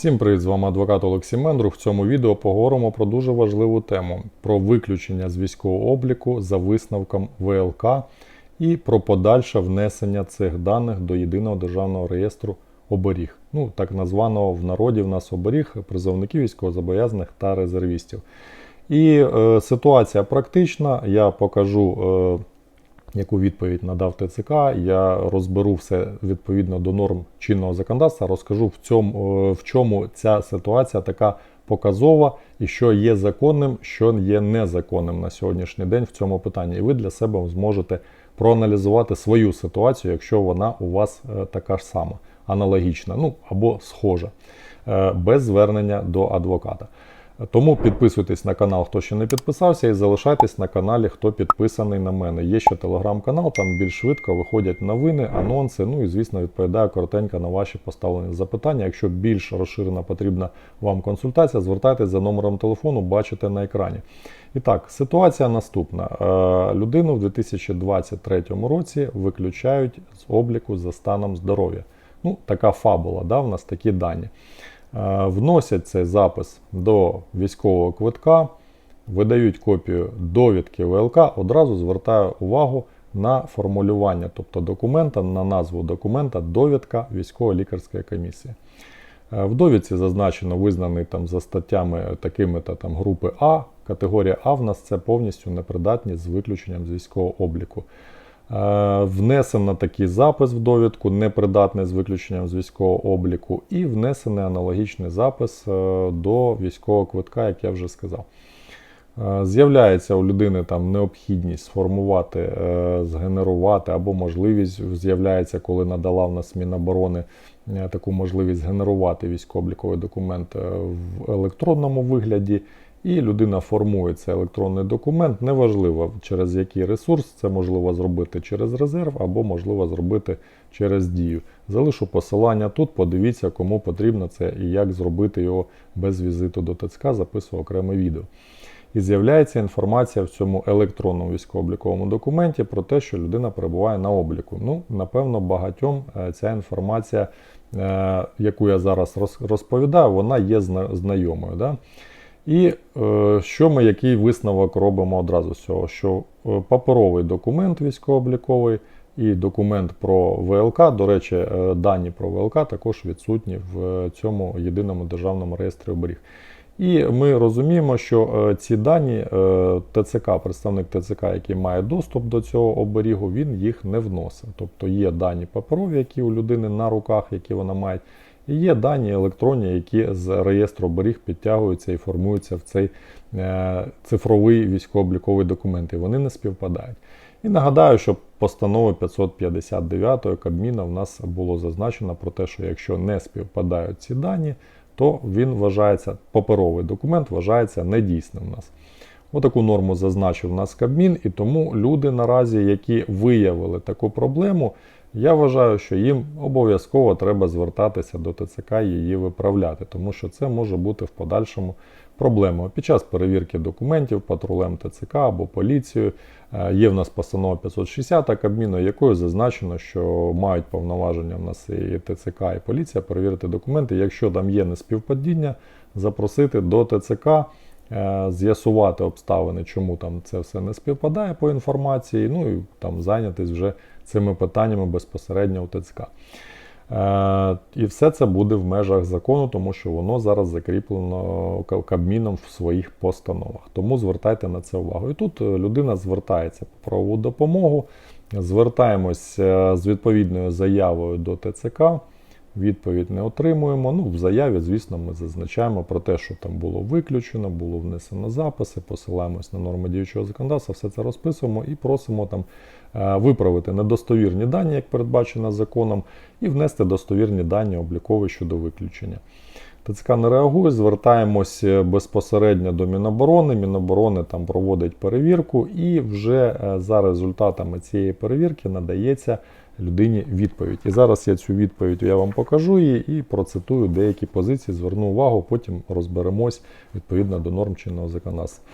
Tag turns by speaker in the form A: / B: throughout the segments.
A: Всім привіт, з вами адвокат Олексій Мендрух. В цьому відео поговоримо про дуже важливу тему: про виключення з військового обліку за висновком ВЛК і про подальше внесення цих даних до єдиного державного реєстру оберіг. Ну, так названого в народі в нас оберіг призовників військовозобов'язаних та резервістів. І е, ситуація практична. Я покажу. Е, яку відповідь надав ТЦК. Я розберу все відповідно до норм чинного законодавства, розкажу в цьому, е, в чому ця ситуація така показова і що є законним, що є незаконним на сьогоднішній день в цьому питанні. І ви для себе зможете проаналізувати свою ситуацію, якщо вона у вас е, така ж сама, аналогічна, ну або схожа, е, без звернення до адвоката. Тому підписуйтесь на канал, хто ще не підписався, і залишайтесь на каналі, хто підписаний на мене. Є ще телеграм-канал, там більш швидко виходять новини, анонси. Ну і звісно, відповідаю коротенько на ваші поставлені запитання. Якщо більш розширена потрібна вам консультація, звертайтесь за номером телефону, бачите на екрані. І так, ситуація наступна: Е, людину в 2023 році виключають з обліку за станом здоров'я. Ну, така фабула, да, в нас такі дані. Е, вносять цей запис до військового квитка, видають копію довідки ВЛК, одразу звертаю увагу на формулювання, тобто документа, на назву документа довідка військово-лікарської комісії. Е, В довідці зазначено визнаний там за статтями такими-то там групи А. Категорія А в нас це повністю непридатність з виключенням з військового обліку. Е, Внесено такий запис в довідку, непридатний з виключенням з військового обліку, і внесений аналогічний запис е, до військового квитка, як я вже сказав. Е, З'являється у людини там необхідність сформувати, згенерувати або можливість з'являється, коли надала в нас Міноборони таку можливість генерувати військово-обліковий документ в електронному вигляді. І людина формує цей електронний документ. Неважливо через який ресурс, це можливо зробити через резерв або можливо зробити через дію. Залишу посилання тут, подивіться, кому потрібно це і як зробити його без візиту до ТЦК, записую окреме відео. І з'являється інформація в цьому електронному військово-обліковому документі про те, що людина перебуває на обліку. Ну, напевно, багатьом е, ця інформація, е, яку я зараз розповідаю, вона є знайомою. Да? І е, що ми, який висновок робимо одразу з цього? Що е, паперовий документ військово-обліковий і документ про ВЛК, до речі, е, дані про ВЛК також відсутні в цьому єдиному державному реєстрі оберіг. І ми розуміємо, що ці дані ТЦК, представник ТЦК, який має доступ до цього оберігу, він їх не вносить. Тобто є дані паперові, які у людини на руках, які вона має, і є дані електронні, які з реєстру оберіг підтягуються і формуються в цей е, цифровий військово-обліковий документ. І вони не співпадають. І нагадаю, що постановою 559 Кабміна в нас було зазначено про те, що якщо не співпадають ці дані, то він вважається, паперовий документ вважається недійсним у нас. Отаку норму зазначив у нас Кабмін, і тому люди наразі, які виявили таку проблему, я вважаю, що їм обов'язково треба звертатися до ТЦК і її виправляти, тому що це може бути в подальшому проблемою. Під час перевірки документів патрулем ТЦК або поліцією е, є в нас постанова 560 Кабміну, якою зазначено, що мають повноваження в нас і ТЦК, і поліція перевірити документи. Якщо там є неспівпадіння, запросити до ТЦК. е, З'ясувати обставини, чому там це все не співпадає по інформації, ну і там зайнятись вже цими питаннями безпосередньо у ТЦК. Е, І все це буде в межах закону, тому що воно зараз закріплено Кабміном в своїх постановах. Тому звертайте на це увагу. І тут е, людина звертається по правову допомогу. Звертаємось е, з відповідною заявою до ТЦК. Відповідь не отримуємо. Ну, в заяві, звісно, ми зазначаємо про те, що там було виключено, було внесено записи, посилаємось на норми діючого законодавства, все це розписуємо і просимо там е, виправити недостовірні дані, як передбачено законом, і внести достовірні дані облікові щодо виключення. ТЦК не реагує, звертаємось е, безпосередньо до Міноборони. Міноборони там проводить перевірку, і вже е, за результатами цієї перевірки надається людині відповідь. І зараз я цю відповідь я вам покажу її і процитую деякі позиції, зверну увагу, потім розберемось відповідно до норм чинного законодавства.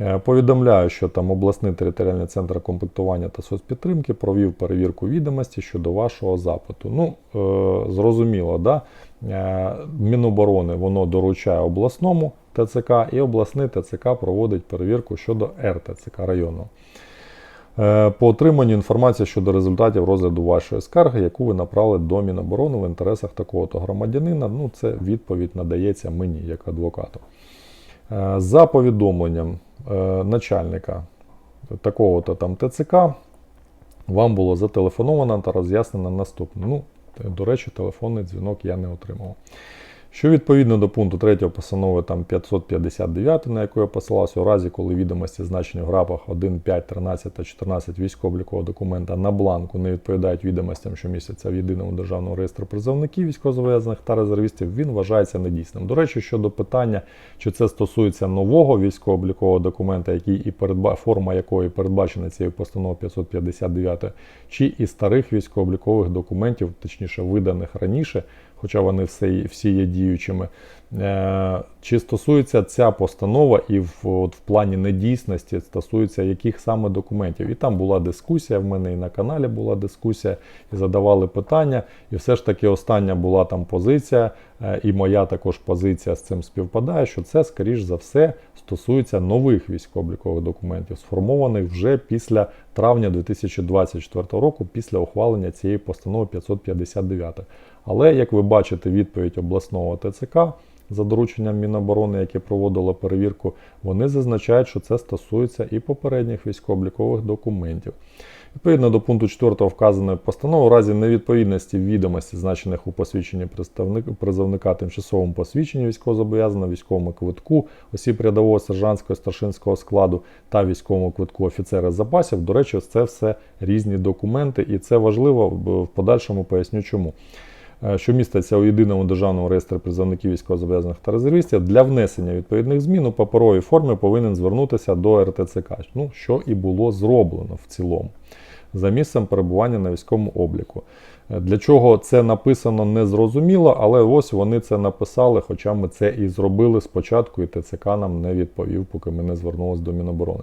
A: Е, Повідомляю, що там обласний територіальний центр комплектування та соцпідтримки провів перевірку відомості щодо вашого запиту. Ну, е, зрозуміло, да? Е, Міноборони воно доручає обласному ТЦК, і обласний ТЦК проводить перевірку щодо РТЦК районного. Е, По отриманню інформації щодо результатів розгляду вашої скарги, яку ви направили до Міноборони в інтересах такого-то громадянина, ну це відповідь надається мені як адвокату. Е, За повідомленням е, начальника такого-то там ТЦК, вам було зателефоновано та роз'яснено наступне. Ну, до речі, телефонний дзвінок я не отримав. Що відповідно до пункту 3 постанови там 559, на яку я посилався, у разі, коли відомості значені в графах 1, 5, 13 та 14 військово-облікового документа на бланку не відповідають відомостям, що містяться в єдиному державному реєстрі призовників військовозобов'язаних та резервістів, він вважається недійсним. До речі, щодо питання, чи це стосується нового військово-облікового документа, який і передба... форма якої передбачена цією постановою 559, чи і старих військово-облікових документів, точніше виданих раніше, хоча вони все, всі є діючими. Е, Чи стосується ця постанова і в, от, в плані недійсності стосується яких саме документів? І там була дискусія, в мене і на каналі була дискусія, і задавали питання. І все ж таки остання була там позиція, е, і моя також позиція з цим співпадає, що це, скоріш за все, стосується нових військово-облікових документів, сформованих вже після травня 2024 року, після ухвалення цієї постанови 559. Але як ви бачите, відповідь обласного ТЦК за дорученням Міноборони, яке проводило перевірку, вони зазначають, що це стосується і попередніх військово-облікових документів. Відповідно до пункту 4 вказаної постанови, у разі невідповідності відомості, значених у посвідченні призовника тимчасовому посвідченні військовозобов'язаного, військовому квитку, осіб рядового сержантського старшинського складу та військовому квитку офіцера запасів. До речі, це все різні документи, і це важливо в подальшому поясню чому. Е, Що міститься у єдиному державному реєстрі призовників військовозобов'язаних та резервістів, для внесення відповідних змін у паперовій формі повинен звернутися до РТЦК, ну, що і було зроблено в цілому за місцем перебування на військовому обліку. Е, Для чого це написано не зрозуміло, але ось вони це написали, хоча ми це і зробили спочатку, і ТЦК нам не відповів, поки ми не звернулися до Міноборони.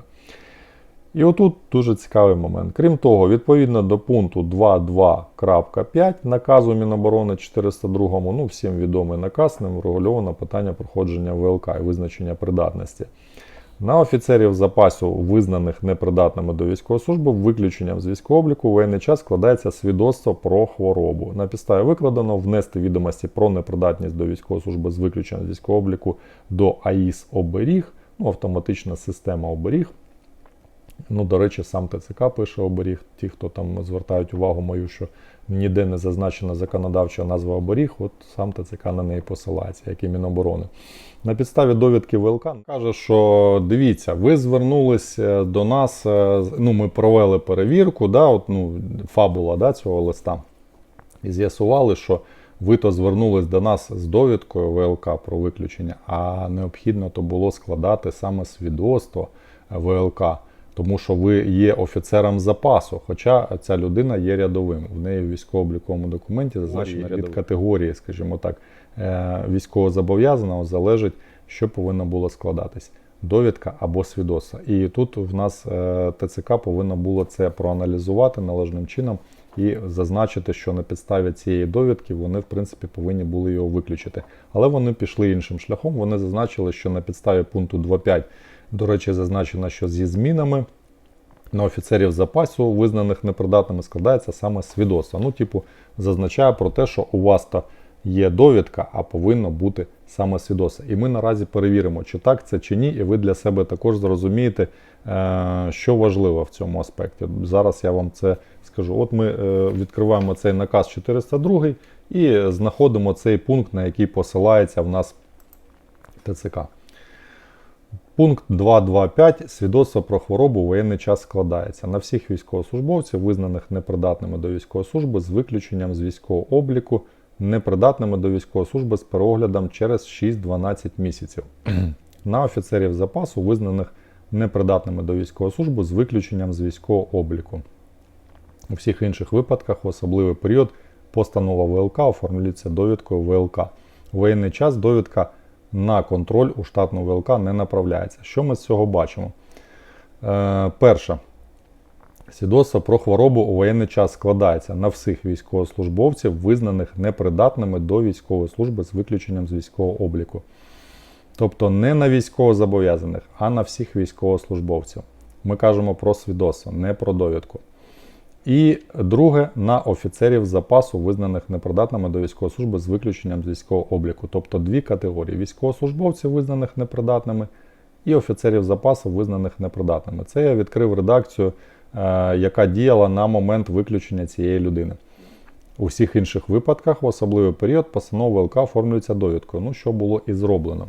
A: І отут дуже цікавий момент. Крім того, відповідно до пункту 2.2.5 наказу Міноборони 402, ну всім відомий наказ, ним врегульовано питання проходження ВЛК і визначення придатності. На офіцерів запасу, визнаних непридатними до військової служби, виключенням з військового обліку воєнний час складається свідоцтво про хворобу. На підставі викладено внести відомості про непридатність до військової служби з виключенням з військового обліку до АІС оберіг, ну, автоматична система оберіг. Ну, до речі, сам ТЦК пише оберіг. Ті, хто там звертають увагу мою, що ніде не зазначена законодавча назва оберіг, от сам ТЦК на неї посилається, як і Міноборони. На підставі довідки ВЛК каже, що дивіться, ви звернулися до нас. е, Ну, ми провели перевірку, да, от, ну, фабула да, цього листа, і з'ясували, що ви то звернулись до нас з довідкою ВЛК про виключення, а необхідно то було складати саме свідоцтво ВЛК, тому що ви є офіцером запасу, хоча ця людина є рядовим. В неї в військово-обліковому документі зазначено від категорії, скажімо так, е, військовозобов'язаного залежить, що повинно було складатись. Довідка або свідоцтво. І тут в нас е, ТЦК повинно було це проаналізувати належним чином і зазначити, що на підставі цієї довідки вони, в принципі, повинні були його виключити. Але вони пішли іншим шляхом. Вони зазначили, що на підставі пункту 2.5, до речі, зазначено, що зі змінами на офіцерів запасу, визнаних непридатними, складається саме свідоцтво. Ну, типу, зазначає про те, що у вас то є довідка, а повинно бути саме свідоцтво. І ми наразі перевіримо, чи так це чи ні, і ви для себе також зрозумієте, е, що важливо в цьому аспекті. Зараз я вам це скажу. От ми е, відкриваємо цей наказ 402 і знаходимо цей пункт, на який посилається в нас ТЦК. Пункт 2.2.5. Свідоцтво про хворобу у воєнний час складається на всіх військовослужбовців, визнаних непридатними до військової служби, з виключенням з військового обліку, непридатними до військової служби з переоглядом через 6-12 місяців. На офіцерів запасу, визнаних непридатними до військової служби з виключенням з військового обліку. У всіх інших випадках в особливий період постанова ВЛК оформлюється довідкою ВЛК. У воєнний час довідка на контроль у штатну ВЛК не направляється. Що ми з цього бачимо? Е, перше. Свідоцтво про хворобу у воєнний час складається на всіх військовослужбовців, визнаних непридатними до військової служби з виключенням з військового обліку. Тобто не на військовозобов'язаних, а на всіх військовослужбовців. Ми кажемо про свідоцтво, не про довідку. І друге на офіцерів запасу, визнаних непридатними до військової служби з виключенням з військового обліку. Тобто дві категорії: військовослужбовців, визнаних непридатними, і офіцерів запасу, визнаних непридатними. Це я відкрив редакцію, е, яка діяла на момент виключення цієї людини. У всіх інших випадках, в особливий період, постанова ВЛК оформлюється довідкою. Ну, що було і зроблено.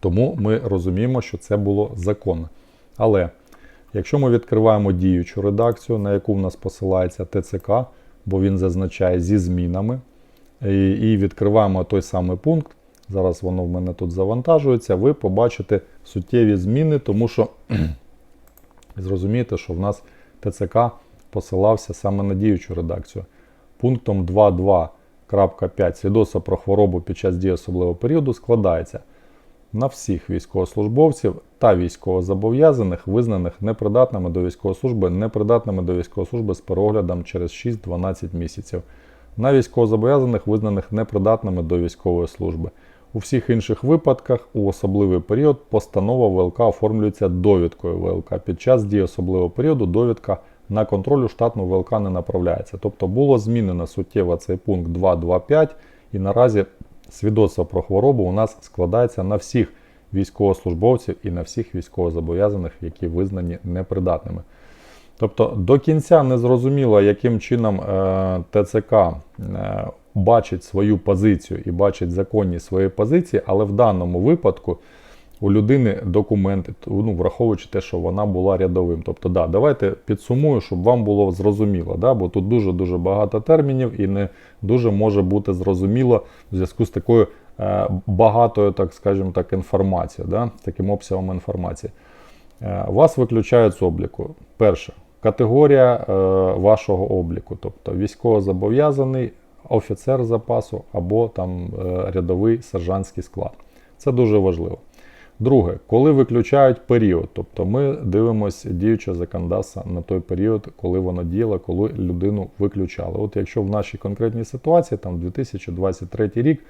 A: Тому ми розуміємо, що це було законно. Але якщо ми відкриваємо діючу редакцію, на яку в нас посилається ТЦК, бо він зазначає зі змінами, і, відкриваємо той самий пункт, зараз воно в мене тут завантажується, ви побачите суттєві зміни, тому що зрозумієте, що в нас ТЦК посилався саме на діючу редакцію. Пунктом 2.2.5 свідоцтво про хворобу під час дії особливого періоду складається на всіх військовослужбовців та військовозобов'язаних, визнаних непридатними до військової служби, непридатними до військової служби з переглядом через 6-12 місяців, на військовозобов'язаних, визнаних непридатними до військової служби. У всіх інших випадках у особливий період постанова ВЛК оформлюється довідкою ВЛК. Під час дії особливого періоду довідка на контроль у штатну ВЛК не направляється. Тобто було змінено суттєво цей пункт 2.2.5 і наразі свідоцтво про хворобу у нас складається на всіх військовослужбовців і на всіх військовозобов'язаних, які визнані непридатними. Тобто до кінця не зрозуміло, яким чином е, ТЦК е, бачить свою позицію і бачить законність своєї позиції, але в даному випадку у людини документи, ну, враховуючи те, що вона була рядовим. Тобто, да, давайте підсумую, щоб вам було зрозуміло, да, бо тут дуже-дуже багато термінів і не дуже може бути зрозуміло в зв'язку з такою е, багатою, так скажімо так, інформацією, да, таким обсягом інформації. Е, вас виключають з обліку. Перше, категорія е, вашого обліку, тобто військовозобов'язаний, офіцер запасу або там е, рядовий сержантський склад. Це дуже важливо. Друге, коли виключають період, тобто ми дивимося діюче законодавство на той період, коли воно діяло, коли людину виключали. От якщо в нашій конкретній ситуації, там 2023 рік,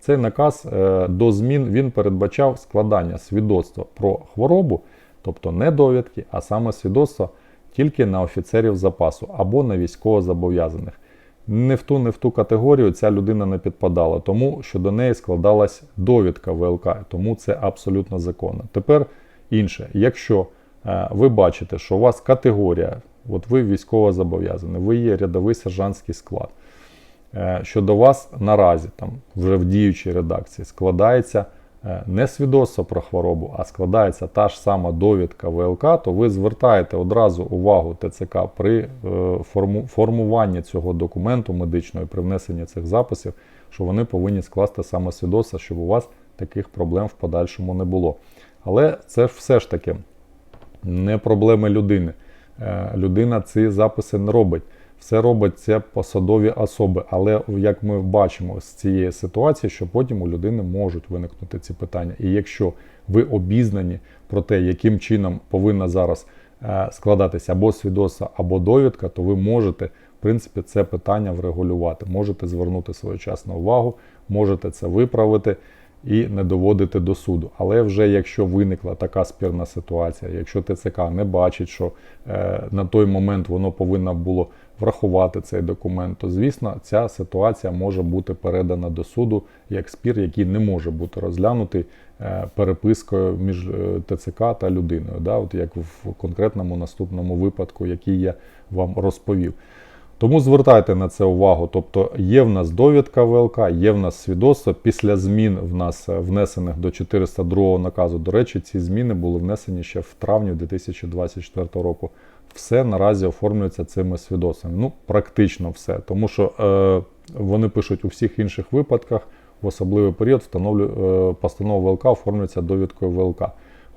A: цей наказ е, до змін він передбачав складання свідоцтва про хворобу, тобто не довідки, а саме свідоцтво тільки на офіцерів запасу або на військовозобов'язаних. Не в ту, не в ту категорію ця людина не підпадала, тому що до неї складалась довідка ВЛК, тому це абсолютно законно. Тепер інше, якщо е, ви бачите, що у вас категорія, от ви військово зобов'язані, ви є рядовий сержантський склад, е, що до вас наразі там вже в діючій редакції складається не свідоцтво про хворобу, а складається та ж сама довідка ВЛК, то ви звертаєте одразу увагу ТЦК при е, формуванні цього документу медичного і при внесенні цих записів, що вони повинні скласти саме свідоцтво, щоб у вас таких проблем в подальшому не було. Але це ж все ж таки не проблеми людини. Е, Людина ці записи не робить. Все робить це посадові особи. Але як ми бачимо з цієї ситуації, що потім у людини можуть виникнути ці питання. І якщо ви обізнані про те, яким чином повинна зараз е, складатися або свідоцтво, або довідка, то ви можете, в принципі, це питання врегулювати. Можете звернути своєчасну увагу, можете це виправити і не доводити до суду. Але вже якщо виникла така спірна ситуація, якщо ТЦК не бачить, що е, на той момент воно повинно було врахувати цей документ, то звісно ця ситуація може бути передана до суду як спір, який не може бути розглянутий е, перепискою між е, ТЦК та людиною, да, от як в конкретному наступному випадку, який я вам розповів. Тому звертайте на це увагу. Тобто є в нас довідка ВЛК, є в нас свідоцтво. Після змін в нас е, внесених до 402 наказу. До речі, ці зміни були внесені ще в травні 2024 року. Все наразі оформлюється цими свідоцтвами. Ну, практично все. Тому що е, вони пишуть у всіх інших випадках в особливий період встановлю, е, постанова ВЛК оформлюється довідкою ВЛК.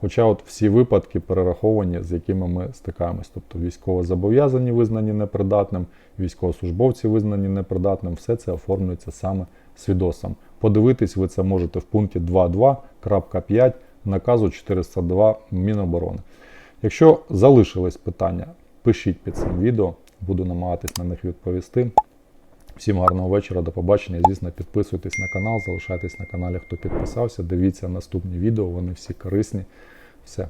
A: Хоча от всі випадки перераховані, з якими ми стикаємось. Тобто військовозобов'язані визнані непридатним, військовослужбовці визнані непридатним, все це оформлюється саме свідоцтвом. Подивитись ви це можете в пункті 2.2.5 наказу 402 Міноборони. Якщо залишились питання, пишіть під цим відео, буду намагатись на них відповісти. Всім гарного вечора, до побачення. Звісно, підписуйтесь на канал, залишайтесь на каналі, хто підписався. Дивіться наступні відео, вони всі корисні. Все.